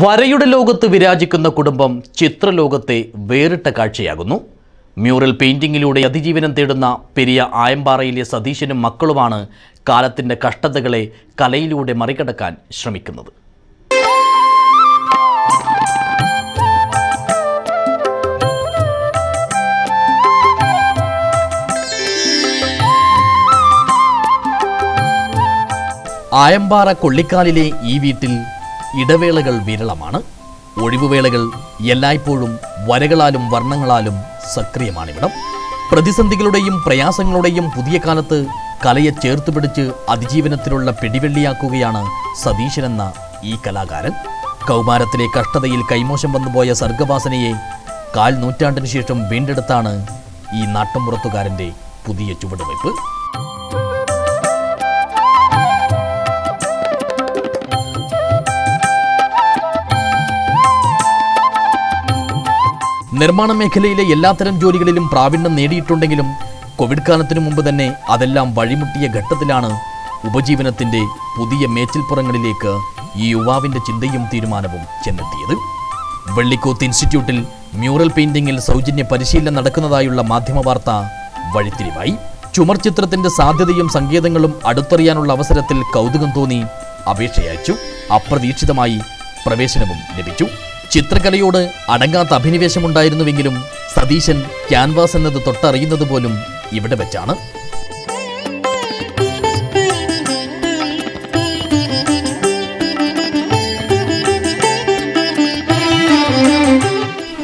വരയുടെ ലോകത്ത് വിരാജിക്കുന്ന കുടുംബം ചിത്രലോകത്തെ വേറിട്ട കാഴ്ചയാകുന്നു. മ്യൂറൽ പെയിന്റിങ്ങിലൂടെ അതിജീവനം തേടുന്ന പെരിയ ആയമ്പാറയിലെ സതീശനും മക്കളുമാണ് കാലത്തിന്റെ കഷ്ടതകളെ കലയിലൂടെ മറികടക്കാൻ ശ്രമിക്കുന്നത്. ആയമ്പാറ കൊള്ളിക്കാലിലെ ഈ വീട്ടിൽ ഇടവേളകൾ വിരളമാണ്. ഒഴിവുവേളകൾ എല്ലായ്പ്പോഴും വരകളാലും വർണങ്ങളാലും സക്രിയമാണിവിടം. പ്രതിസന്ധികളുടെയും പ്രയാസങ്ങളുടെയും പുതിയ കാലത്ത് കലയെ ചേർത്ത് പിടിച്ച് അതിജീവനത്തിലുള്ള പിടിവെള്ളിയാക്കുകയാണ് സതീശനെന്ന ഈ കലാകാരൻ. കൗമാരത്തിലെ കഷ്ടതയിൽ കൈമോശം വന്നുപോയ സർഗവാസനയെ കാൽ നൂറ്റാണ്ടിന് ശേഷം വീണ്ടെടുത്താണ് ഈ നാട്ടുമ്പുറത്തുകാരന്റെ പുതിയ ചുവടുവയ്പ് നിർമ്മാണ മേഖലയിലെ എല്ലാത്തരം ജോലികളിലും പ്രാവീണ്യം നേടിയിട്ടുണ്ടെങ്കിലും കോവിഡ് കാലത്തിനു മുമ്പ് തന്നെ അതെല്ലാം വഴിമുട്ടിയ ഘട്ടത്തിലാണ് ഉപജീവനത്തിന്റെ പുതിയ മേച്ചിൽപ്പുറങ്ങളിലേക്ക് ഈ യുവാവിന്റെ ചിന്തയും തീരുമാനവും ചെന്നെത്തിയത്. വെള്ളിക്കോത്ത് ഇൻസ്റ്റിറ്റ്യൂട്ടിൽ മ്യൂറൽ പെയിന്റിംഗിൽ സൗജന്യ പരിശീലനം നടക്കുന്നതായുള്ള മാധ്യമ വാർത്ത വഴിത്തിരിവായി. ചുമർ ചിത്രത്തിന്റെ സാധ്യതയും സങ്കേതങ്ങളും അടുത്തറിയാനുള്ള അവസരത്തിൽ കൗതുകം തോന്നി അപേക്ഷയച്ചു അപ്രതീക്ഷിതമായി പ്രവേശനവും ലഭിച്ചു. ചിത്രകലയോട് അടങ്ങാത്ത അഭിനിവേശമുണ്ടായിരുന്നുവെങ്കിലും സതീശൻ ക്യാൻവാസ് എന്നത് തൊട്ടറിയുന്നത് പോലും ഇവിടെ വെച്ചാണ്.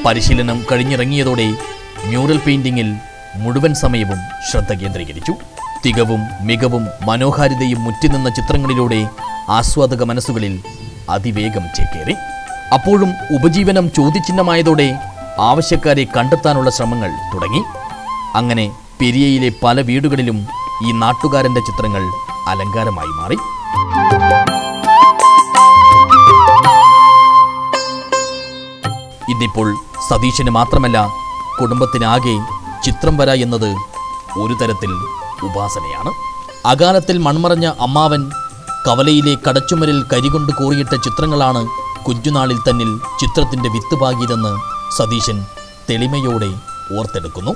പരിശീലനം കഴിഞ്ഞിറങ്ങിയതോടെ മ്യൂറൽ പെയിന്റിംഗിൽ മുഴുവൻ സമയവും ശ്രദ്ധ കേന്ദ്രീകരിച്ചു. തികവും മികവും മനോഹാരിതയും മുറ്റിനിന്ന ചിത്രങ്ങളിലൂടെ ആസ്വാദക മനസ്സുകളിൽ അതിവേഗം ചേക്കേറി. അപ്പോഴും ഉപജീവനം ചോദ്യചിഹ്നമായതോടെ ആവശ്യക്കാരെ കണ്ടെത്താനുള്ള ശ്രമങ്ങൾ തുടങ്ങി. അങ്ങനെ പെരിയയിലെ പല വീടുകളിലും ഈ നാട്ടുകാരന്റെ ചിത്രങ്ങൾ അലങ്കാരമായി മാറി. ഇന്നിപ്പോൾ സതീശന് മാത്രമല്ല കുടുംബത്തിനാകെ ചിത്രം വര എന്നത് ഒരു തരത്തിൽ ഉപാസനയാണ്. അകാലത്തിൽ മൺമറഞ്ഞ അമ്മാവൻ കവലയിലെ കടച്ചുമരിൽ കരികൊണ്ട് കോറിയിട്ട ചിത്രങ്ങളാണ് കുഞ്ഞുനാളിൽ തന്നിൽ ചിത്രത്തിന്റെ വിത്ത് പാകിയതെന്ന് സതീശൻ തെളിമയോടെ ഓർത്തെടുക്കുന്നു.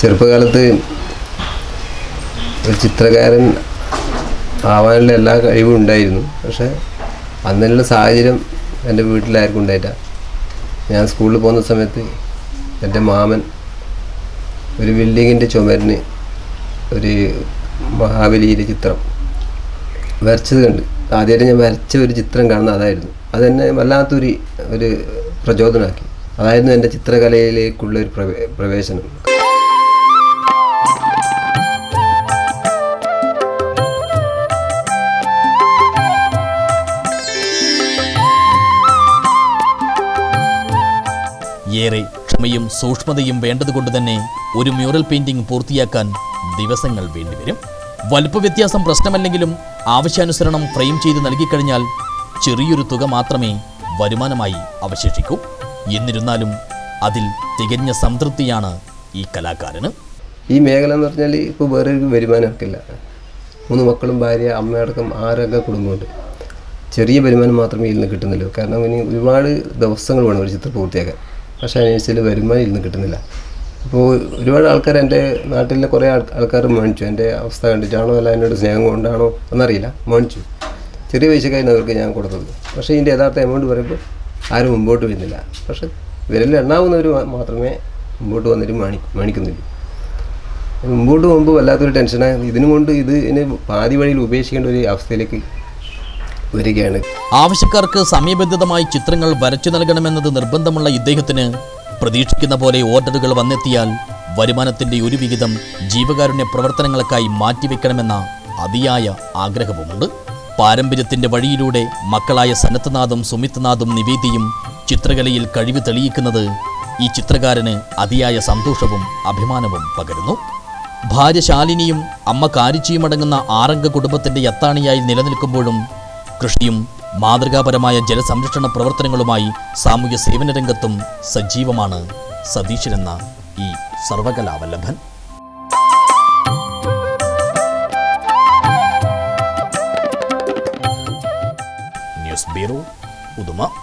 ചെറുപ്പകാലത്ത് ഒരു ചിത്രകാരൻ ആവാനുള്ള എല്ലാ കഴിവും ഉണ്ടായിരുന്നു. പക്ഷേ അന്നുള്ള സാഹചര്യം എന്റെ വീട്ടിലാർക്കും ഉണ്ടായിട്ട ഞാൻ സ്കൂളിൽ പോകുന്ന സമയത്ത് എന്റെ മാമൻ ഒരു ബിൽഡിങ്ങിന്റെ ചുമരിന് ഒരു മഹാബലിയുടെ ചിത്രം വരച്ചത് കണ്ട്. ആദ്യമായിട്ട് ഞാൻ വരച്ച ഒരു ചിത്രം കാണുന്ന അതായിരുന്നു. അതെന്നെ വല്ലാത്തൊരു ഒരു പ്രചോദനമാക്കി അതായിരുന്നു എന്റെ ചിത്രകലയിലേക്കുള്ള ഒരു പ്രവേ പ്രവേശനം. ഏറെ ക്ഷമയും സൂക്ഷ്മതയും വേണ്ടതുകൊണ്ട് തന്നെ ഒരു മ്യൂറൽ പെയിന്റിംഗ് പൂർത്തിയാക്കാൻ ദിവസങ്ങൾ വേണ്ടിവരും. വലുപ്പ വ്യത്യാസം പ്രശ്നമല്ലെങ്കിലും ആവശ്യാനുസരണം ഫ്രെയിം ചെയ്ത് നൽകിക്കഴിഞ്ഞാൽ ചെറിയൊരു തുക മാത്രമേ വരുമാനമായി അവശേഷിക്കൂ. എന്നിരുന്നാലും അതിൽ തികഞ്ഞ സംതൃപ്തിയാണ് ഈ കലാകാരന്. ഈ മേഖല എന്ന് പറഞ്ഞാൽ ഇപ്പോൾ വേറൊരു വരുമാനമൊക്കെയില്ല മൂന്ന് മക്കളും ഭാര്യ അമ്മയടക്കം ആരംഗ കുടുംബമുണ്ട്. ചെറിയ വരുമാനം മാത്രമേ ഇതിൽ നിന്ന് കിട്ടുന്നുള്ളൂ. കാരണം ഇനി ഒരുപാട് ദിവസങ്ങൾ വേണം ഒരു ചിത്രം പൂർത്തിയാക്കാൻ. പക്ഷേ അതിനനുസരിച്ച് വരുമാനം ഇതിൽ നിന്ന് കിട്ടുന്നില്ല. അപ്പോൾ ഒരുപാട് ആൾക്കാർ എന്റെ നാട്ടിലെ കുറേ ആൾ ആൾക്കാർ മേടിച്ചു. എന്റെ അവസ്ഥ കണ്ടിട്ടാണോ അല്ല എന്നോട് സ്നേഹം കൊണ്ടാണോ എന്നറിയില്ല. മേടിച്ചു. ചെറിയ പൈസക്കായിരുന്നു അവർക്ക് ഞാൻ കൊടുത്തത്. പക്ഷേ ഇതിന്റെ യഥാർത്ഥ എമൗണ്ട് പറയുമ്പോൾ ആരും മുമ്പോട്ട് വരുന്നില്ല. പക്ഷേ വിരലിൽ എണ്ണാവുന്നവർ മാത്രമേ മുമ്പോട്ട് വന്നിട്ട് മേണി മേണിക്കുന്നുള്ളൂ മുമ്പോട്ട് പോകുമ്പോൾ വല്ലാത്തൊരു ടെൻഷനാണ് ഇതിനും കൊണ്ട് ഇത് ഇതിന് പാതി വഴിയിൽ ഉപേക്ഷിക്കേണ്ട ഒരു അവസ്ഥയിലേക്ക് വരികയാണ്. ആവശ്യക്കാർക്ക് സമയബന്ധിതമായി ചിത്രങ്ങൾ വരച്ചു നൽകണമെന്നത് നിർബന്ധമുള്ള ഇദ്ദേഹത്തിന് പ്രതീക്ഷിക്കുന്ന പോലെ ഓർഡറുകൾ വന്നെത്തിയാൽ വരുമാനത്തിന്റെ ഒരു വിഹിതം ജീവകാരുണ്യ പ്രവർത്തനങ്ങൾക്കായി മാറ്റിവെക്കണമെന്ന അതിയായ ആഗ്രഹവുമുണ്ട്. പാരമ്പര്യത്തിന്റെ വഴിയിലൂടെ മക്കളായ സനത്നാഥും സുമിത്നാഥും നിവേദിയും ചിത്രകലയിൽ കഴിവ് തെളിയിക്കുന്നത് ഈ ചിത്രകാരന് അതിയായ സന്തോഷവും അഭിമാനവും പകരുന്നു. ഭാര്യ ശാലിനിയും അമ്മ കാരിച്ചിയും അടങ്ങുന്ന ആറംഗ കുടുംബത്തിന്റെ യത്താണിയായി നിലനിൽക്കുമ്പോഴും കൃഷിയും മാതൃകാപരമായ ജലസംരക്ഷണ പ്രവർത്തനങ്ങളുമായി സാമൂഹ്യ സേവന രംഗത്തും സജീവമാണ് സതീശനെന്ന ഈ സർവകലാവല്ലഭൻ. News bureau Uduma.